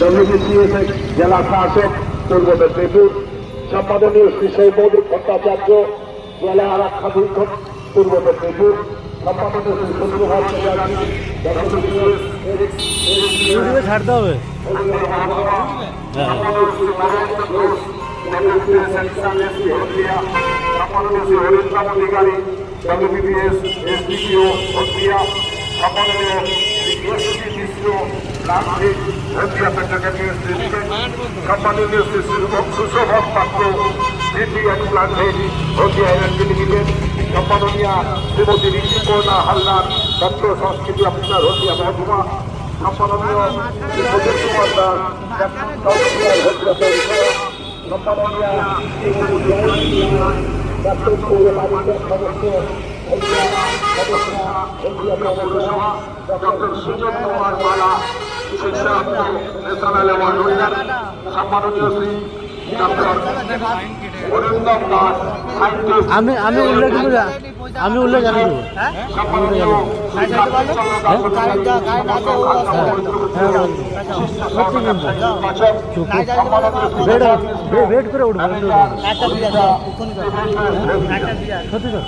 WBCS জেলা শাসক পূর্ব মেদিনীপুর। সম্পাদনীয় শ্রী সৌমদ ভট্টাচার্য জেলা আরক্ষাধীক্ষক পূর্ব মেদিনীপুর। সম্পাদনীয় শ্রী ইউটিউবে ছাড়তে হবে হ্যাঁ ডব্লিউবিপিএস এসডিপিও হলদিয়া সম্মাননীয় শ্রী মিশ্র রামভিক হলদিয়া পেট্রোকেমিক্যাল লিমিটেড সম্মাননীয় শ্রী সুশোভন পাত্র সিটি অ্যান্ড প্লান্টেড হলদিয়া এনার্জি লিমিটেড সম্মাননীয় শ্রীমতী ঋষিকর্ণা হালদার তথ্য সংস্কৃতি অফিসার হলদিয়া মহকুমা সম্মাননীয় শ্রী প্রদীপ কুমার দাস সম্মাননীয় ডক্টর সুজন কুমার মালা আমি আমি উল্লেখ কিন্তু আমি উল্লেখ জানি দেবো শ্রী ওয়েট করে উঠবো। সত্যি তো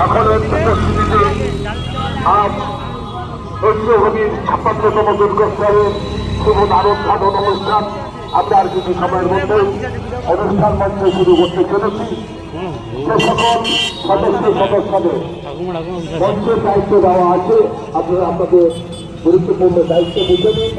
সকলের আজ ঐক্যভূমির ছাপ্পান্নতম দুর্গোৎসবের শুভ দ্বারোদ্ঘাটন অনুষ্ঠান আমরা আর কিছু সময়ের মধ্যেই অনুষ্ঠান মঞ্চে শুরু করতে চলেছি। যে সকল সদস্য সদস্যদের দায়িত্ব দেওয়া আছে, আপনারা আপনাদের গুরুত্বপূর্ণ দায়িত্ব বুঝে নিন।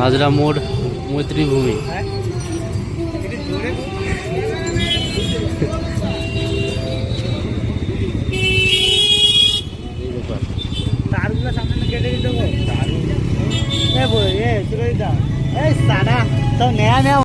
এ মোড় মৈত্রীভূমি। এই সাদা নেয়া নেয়া